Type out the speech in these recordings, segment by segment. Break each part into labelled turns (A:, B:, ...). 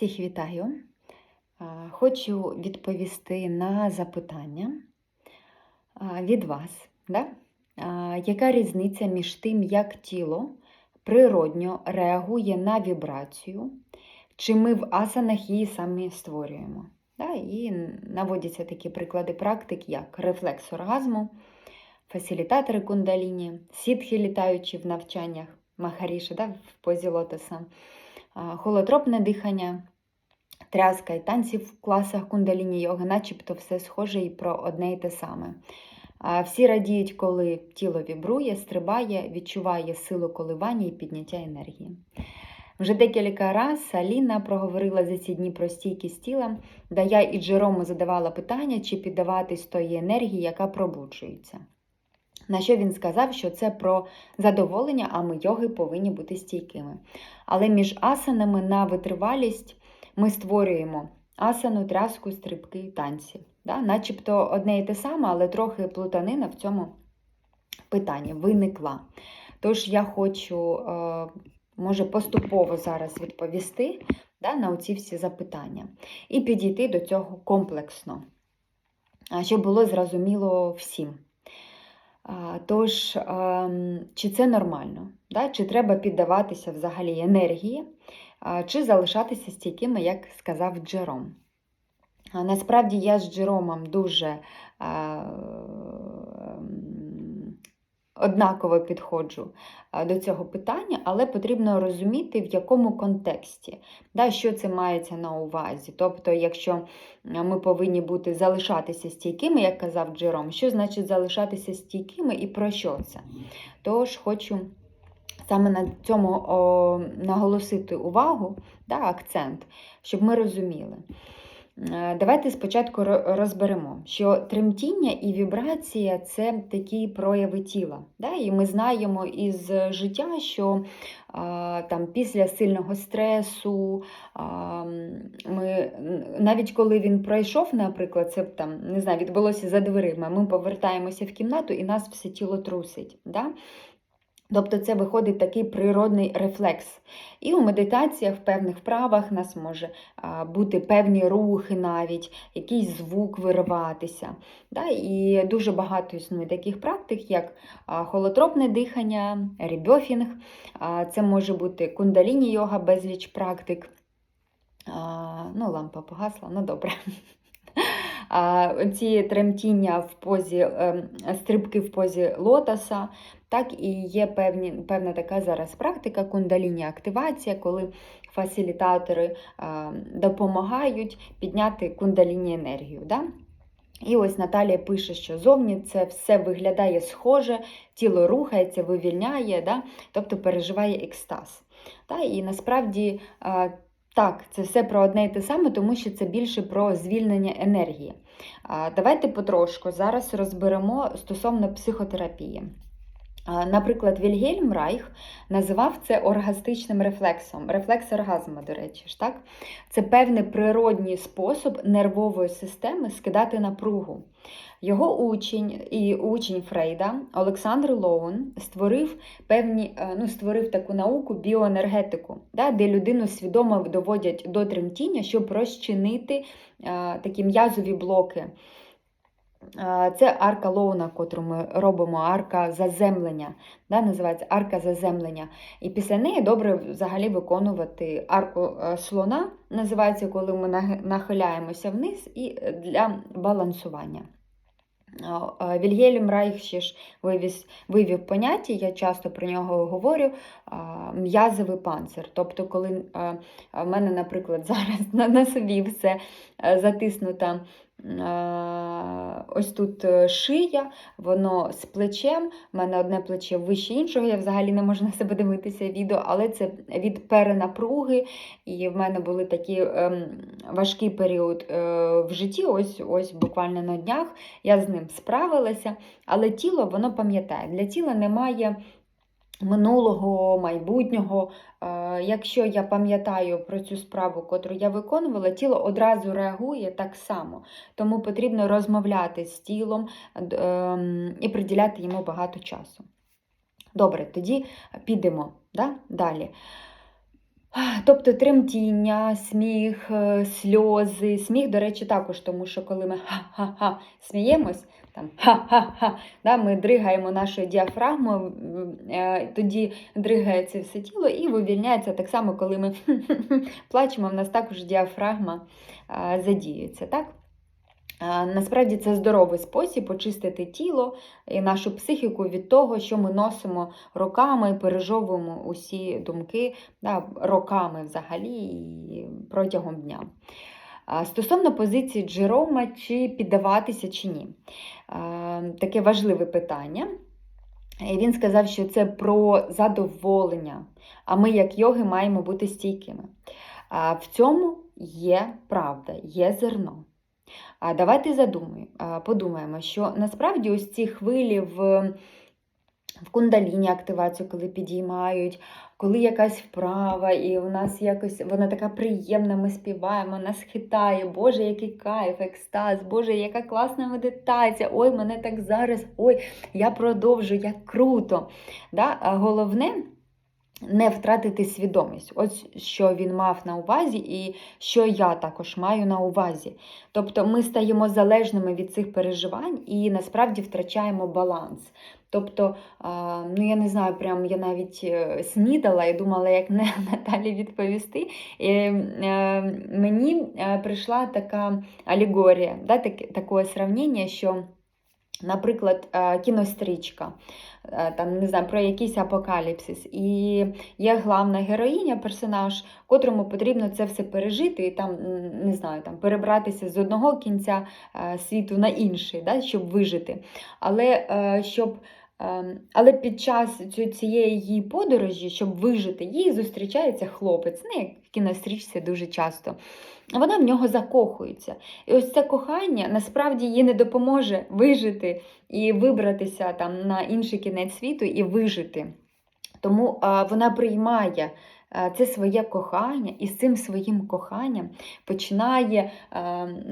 A: Всіх вітаю. Хочу відповісти на запитання від вас. Да? Яка різниця між тим, як тіло природньо реагує на вібрацію, чи ми в асанах її самі створюємо? Да? І наводяться такі приклади практик, як рефлекс оргазму, фасилітатори кундаліні, сітхи літаючі в навчаннях, махаріші да? в позі лотоса, холотропне дихання тряска і танці в класах кундаліні йоги, начебто все схоже і про одне і те саме. Всі радіють, коли тіло вібрує, стрибає, відчуває силу коливання і підняття енергії. Вже декілька разів Аліна проговорила за ці дні про стійкість тіла, де я і Джерому задавала питання, чи піддаватись тої енергії, яка пробуджується. На що він сказав, що це про задоволення, а ми йоги повинні бути стійкими. Але між асанами на витривалість ми створюємо асану, тряску, стрибки, танці. Да? Начебто одне і те саме, але трохи плутанина в цьому питанні виникла. Тож я хочу, е, може, поступово зараз відповісти да, на оці всі запитання і підійти до цього комплексно, щоб було зрозуміло всім. Тож, ем, чи це нормально? Чи треба піддаватися взагалі енергії, чи залишатися стійкими, як сказав Джером? Насправді я з Джеромом дуже однаково підходжу до цього питання, але потрібно розуміти, в якому контексті, да, що це мається на увазі. Тобто, якщо ми повинні бути залишатися стійкими, як казав Джером, що значить залишатися стійкими і про що це? Тож хочу. Саме на цьому о, наголосити увагу, да, акцент, щоб ми розуміли. Е, давайте спочатку розберемо, що тремтіння і вібрація це такі прояви тіла. Да? І ми знаємо із життя, що там, після сильного стресу, ми, навіть коли він пройшов, наприклад, це там, не знаю, відбулося за дверима, ми повертаємося в кімнату і нас все тіло трусить. Да? Тобто це виходить такий природний рефлекс. І у медитаціях, в певних вправах нас може бути певні рухи навіть, якийсь звук вириватися. Да? І дуже багато існує таких практик, як холотропне дихання, рібьофінг, це може бути кундаліні йога, безліч практик. Ну, лампа погасла, ну добре. Ці тремтіння в позі, ем, стрибки в позі лотоса, так і є певні, певна така зараз практика кундаліні активація, коли фасилітатори допомагають підняти кундаліні енергію. Да? І ось Наталія пише, що зовні це все виглядає схоже, тіло рухається, вивільняє, да? тобто переживає екстаз. Да? І насправді так, це все про одне і те саме, тому що це більше про звільнення енергії. Давайте потрошку зараз розберемо стосовно психотерапії. Наприклад, Вільгельм Райх називав це оргастичним рефлексом, рефлекс оргазму, до речі. ж так? Це певний природній спосіб нервової системи скидати напругу. Його учень і учень Фрейда Олександр Лоун створив певні, е, ну, створив таку науку біоенергетику, да, де людину свідомо доводять до тремтіння, щоб розчинити а, е, такі м'язові блоки. Це арка лоуна, котру ми робимо, арка заземлення. да, Називається арка заземлення. І після неї добре взагалі виконувати арку е, слона, називається, коли ми нахиляємося вниз і для балансування. Вільгельм Райх ще ж вивів, вивів поняття, я часто про нього говорю, м'язовий панцир. Тобто, коли в мене, наприклад, зараз на, собі все е, затиснуто ось тут е, шия, воно з плечем, в мене одне плече вище іншого, я взагалі не можу на себе дивитися відео, але це від перенапруги, і в мене були такі ем, важкий період е, в житті, ось ось буквально на днях я з ним справилася, але тіло воно пам'ятає, для тіла немає минулого, майбутнього. Е, якщо я пам'ятаю про цю справу, котру я виконувала, тіло одразу реагує так само. Тому потрібно розмовляти з тілом ем, і приділяти йому багато часу. Добре, тоді підемо да? далі. Тобто тремтіння, сміх, е, сльози. Сміх, до речі, також, тому що коли ми ха-ха-ха сміємось, там ха-ха-ха, да, ми дригаємо нашу діафрагму, е, тоді дригається все тіло і вивільняється так само, коли ми плачемо, в нас також діафрагма е, задіюється. так? Е, Насправді це здоровий спосіб очистити тіло і нашу психіку від того, що ми носимо роками пережовуємо усі думки да, роками взагалі і протягом дня. Стосовно позиції Джерома, чи піддаватися чи ні, Е, таке важливе питання. Він сказав, що це про задоволення, а ми, як йоги, маємо бути стійкими. В цьому є правда, є зерно. А давайте задумаємо, подумаємо, що насправді ось ці хвилі в, в кундаліні активацію, коли підіймають, коли якась вправа, і у нас якось вона така приємна, ми співаємо, нас хитає, Боже, який кайф, екстаз, Боже, яка класна медитація, ой, мене так зараз, ой, я продовжу, як круто. Да? Головне не втратити свідомість. Ось що він мав на увазі, і що я також маю на увазі. Тобто ми стаємо залежними від цих переживань і насправді втрачаємо баланс. Тобто, ну я не знаю, прям я навіть е, снідала і думала, як не Наталі відповісти. І, е, мені е, прийшла така алегорія, да, таке, таке сравнення, що. Наприклад, е, кінострічка, е, там, не знаю, про якийсь апокаліпсис. І є главна героїня, персонаж, котрому потрібно це все пережити і там, не знаю, там, перебратися з одного кінця е, світу на інший, да, щоб вижити. Але щоб. Ем, Але під час цієї її подорожі, щоб вижити, їй зустрічається хлопець, не як в кінострічці дуже часто. Вона в нього закохується. І ось це кохання насправді їй не допоможе вижити і вибратися там на інший кінець світу і вижити. Тому вона приймає це своє кохання, і з цим своїм коханням починає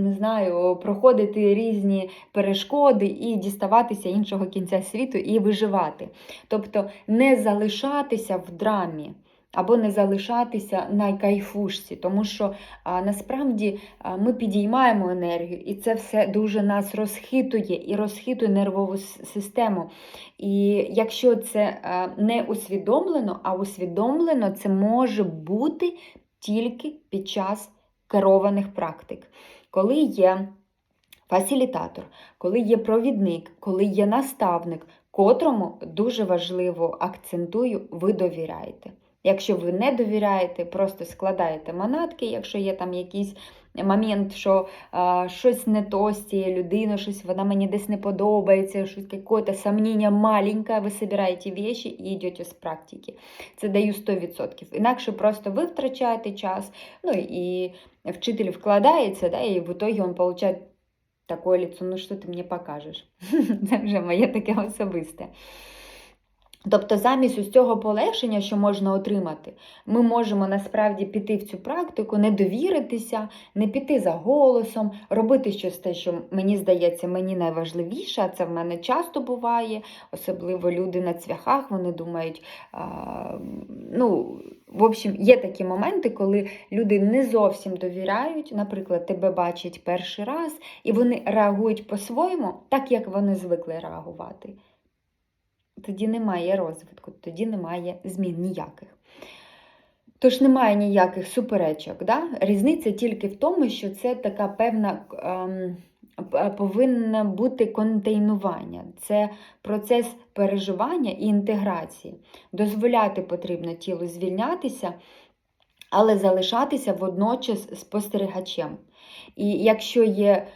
A: не знаю, проходити різні перешкоди і діставатися іншого кінця світу і виживати. Тобто не залишатися в драмі. Або не залишатися на кайфушці, тому що а, насправді а, ми підіймаємо енергію, і це все дуже нас розхитує і розхитує нервову систему. І якщо це а, не усвідомлено, а усвідомлено це може бути тільки під час керованих практик, коли є фасилітатор, коли є провідник, коли є наставник, котрому дуже важливо акцентую, ви довіряєте. Якщо ви не довіряєте, просто складаєте манатки, якщо є там якийсь момент, що а, щось не то з цією людиною, щось вона мені десь не подобається, щось якесь сомнення маленьке, ви збираєте вещи і йдете з практики. Це даю 100%. Інакше просто ви втрачаєте час, ну і вчитель вкладається, да, і в итоге він отримує таке лицо, ну що ти мені покажеш? Це вже моє таке особисте. Тобто, замість ось цього полегшення, що можна отримати, ми можемо насправді піти в цю практику, не довіритися, не піти за голосом, робити щось те, що мені здається, мені найважливіше, а це в мене часто буває, особливо люди на цвяхах, вони думають, а, ну, в общем, є такі моменти, коли люди не зовсім довіряють, наприклад, тебе бачать перший раз, і вони реагують по-своєму, так як вони звикли реагувати тоді немає розвитку, тоді немає змін ніяких. Тож немає ніяких суперечок. Да? Різниця тільки в тому, що це така певна ем, повинна бути контейнування. Це процес переживання і інтеграції. Дозволяти потрібно тілу звільнятися, але залишатися водночас спостерігачем. І якщо є е,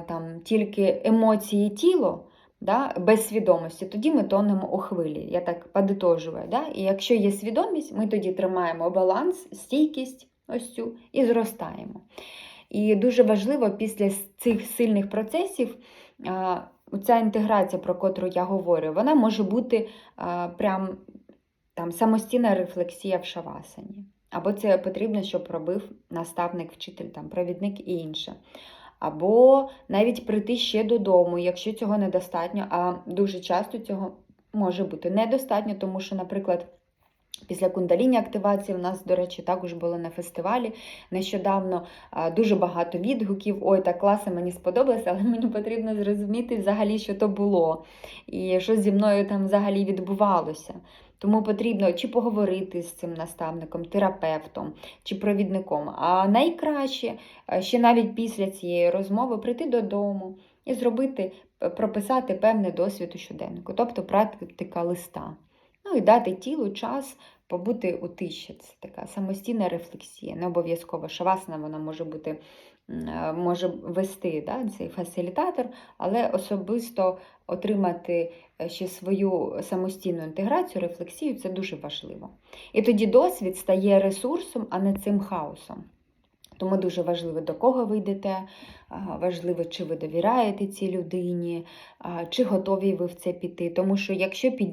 A: там, тільки емоції тіло, да, без свідомості, тоді ми тонемо у хвилі. Я так подитожую. Да? І якщо є свідомість, ми тоді тримаємо баланс, стійкість ось цю і зростаємо. І дуже важливо після цих сильних процесів. Ця інтеграція, про котру я говорю, вона може бути а, прям там самостійна рефлексія в шавасані. Або це потрібно, щоб робив наставник, вчитель, там, провідник і інше. Або навіть прийти ще додому, якщо цього недостатньо, а дуже часто цього може бути недостатньо, тому що, наприклад, Після кундаліні активації у нас, до речі, також було на фестивалі нещодавно дуже багато відгуків. Ой, так класно, мені сподобалося, але мені потрібно зрозуміти взагалі, що то було, і що зі мною там взагалі відбувалося. Тому потрібно чи поговорити з цим наставником, терапевтом чи провідником. А найкраще ще навіть після цієї розмови прийти додому і зробити, прописати певний досвід у щоденнику, тобто практика листа. Ну і дати тілу час побути у тиші. Це така самостійна рефлексія. Не обов'язково шавасана вона може бути, е, може вести да, цей фасилітатор, але особисто отримати е, ще свою самостійну інтеграцію, рефлексію це дуже важливо. І тоді досвід стає ресурсом, а не цим хаосом. Тому дуже важливо, до кого ви йдете, важливо, чи ви довіряєте цій людині, чи готові ви в це піти. Тому що якщо під